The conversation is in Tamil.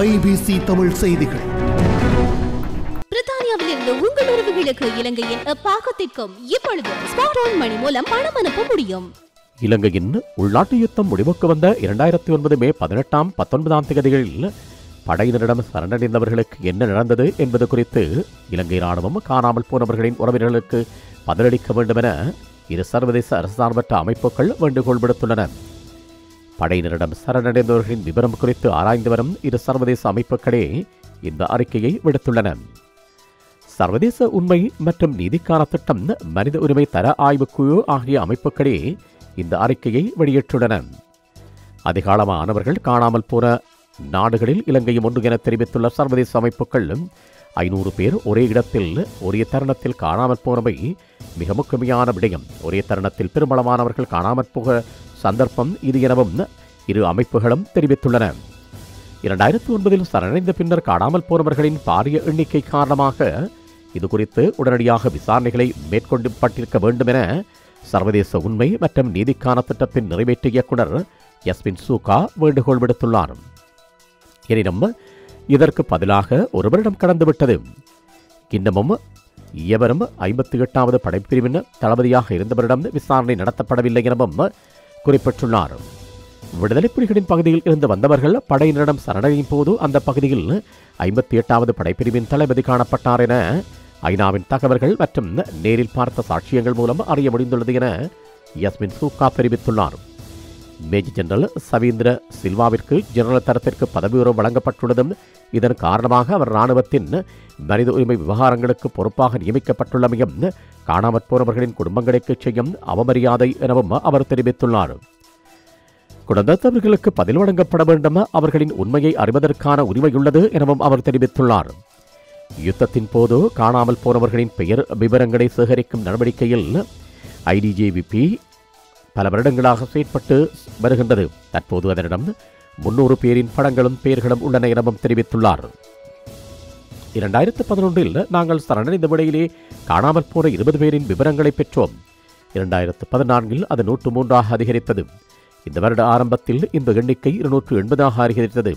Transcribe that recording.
ஐபிசி தமிழ் செய்திகள். பிரித்தானியாவில் இருந்து உங்கள் உறவுகளுக்கு இலங்கையின் எப்பாகத்திற்கும் இப்பொழுது ஸ்மார்ட் மணி மூலம் பணம் அனுப்ப முடியும். இலங்கையின் உள்நாட்டு யுத்தம் முடிவுக்கு வந்த இரண்டாயிரத்தி ஒன்பது மே பதினெட்டாம் பத்தொன்பதாம் தேதிகளில் படையினரிடம் சரணடைந்தவர்களுக்கு என்ன நடந்தது என்பது குறித்து இலங்கை ராணுவம் காணாமல் போனவர்களின் உறவினர்களுக்கு பதிலளிக்க வேண்டும் என இரு சர்வதேச அரசார்பற்ற அமைப்புகள் வேண்டுகோள் விடுத்துள்ளன. படையினரிடம் சரணடைந்தவர்களின் விவரம் குறித்து ஆராய்ந்து வரும் இரு சர்வதேச அமைப்புகளே இந்த அறிக்கையை விடுத்துள்ளன. சர்வதேச உண்மை மற்றும் நீதிக்கான திட்டம் மனித உரிமை தர ஆய்வுக்குழு ஆகிய அமைப்புகளே இந்த அறிக்கையை வெளியிட்டுள்ளன. அதிகாலமானவர்கள் காணாமல் போன நாடுகளில் இலங்கையும் ஒன்று என தெரிவித்துள்ள சர்வதேச அமைப்புகள் ஐநூறு பேர் ஒரே இடத்தில் ஒரே தருணத்தில் காணாமல் போனவை மிக முக்கியமான விடயம். ஒரே தருணத்தில் பெரும்பாலானவர்கள் காணாமல் போக சந்தர்ப்பம் இது எனவும் இரு அமைப்புகளும் தெரிவித்துள்ளன. இரண்டாயிரத்தி ஒன்பதில் சரணடைந்த பின்னர் காணாமல் போனவர்களின் பாரிய எண்ணிக்கை காரணமாக இது குறித்து உடனடியாக விசாரணைகளை மேற்கொண்டு பட்டிருக்க வேண்டும் என சர்வதேச உண்மை மற்றும் நீதிக்கான திட்டத்தின் நிறைவேற்று இயக்குனர் யஸ்மின் சூகா வேண்டுகோள் விடுத்துள்ளார். எனினும் இதற்கு பதிலாக ஒரு வருடம் கடந்துவிட்டது. இன்னமும் எவரும் ஐம்பத்தி எட்டாவது படைப்பிரிவின் தளபதியாக இருந்தவரிடம் விசாரணை நடத்தப்படவில்லை எனவும் குறிப்பிட்டுள்ளார். விடுதலை புலிகளின் பகுதியில் இருந்து வந்தவர்கள் படையினரிடம் சரணடையும் போது அந்த பகுதியில் ஐம்பத்தி எட்டாவது படைப்பிரிவின் தளபதி காணப்பட்டார் என ஐநாவின் தகவல்கள் மற்றும் நேரில் பார்த்த சாட்சியங்கள் மூலம் அறிய முடிந்துள்ளது என யஸ்மின் சூக்கா தெரிவித்துள்ளார். மேஜர் ஜெனரல் சவீந்திர சில்வாவிற்கு ஜெனரல் தரத்திற்கு பதவி உயர்வு வழங்கப்பட்டுள்ளதும் இதன் காரணமாக அவர் இராணுவத்தின் மனித உரிமை விவகாரங்களுக்கு பொறுப்பாக நியமிக்கப்பட்டுள்ளமையும் காணாமற் போனவர்களின் குடும்பங்களுக்கு செய்யும் அவமரியாதை எனவும் அவர் தெரிவித்துள்ளார். குழந்தைத்தவர்களுக்கு பதில் வழங்கப்பட வேண்டும் அவர்களின் உண்மையை அறிவதற்கான உரிமையுள்ளது எனவும் அவர் தெரிவித்துள்ளார். யுத்தத்தின் போது காணாமல் போனவர்களின் பெயர் விவரங்களை சேகரிக்கும் நடவடிக்கையில் ஐடிஜேவிபி பல வருடங்களாக செயற்பட்டு வருகின்றது. தற்போது அதனிடம் முன்னூறு பேரின் படங்களும் பெயர்களும் உள்ளன எனவும் தெரிவித்துள்ளார். இரண்டாயிரத்து பதினொன்றில் நாங்கள் சரணடைந்த விடையிலே காணாமல் போன இருபது பேரின் விவரங்களை பெற்றோம். இரண்டாயிரத்து பதினான்கில் அது நூற்று மூன்றாக அதிகரித்தது. இந்த வருட ஆரம்பத்தில் இந்த எண்ணிக்கை இருநூற்று எண்பதாக அதிகரித்தது.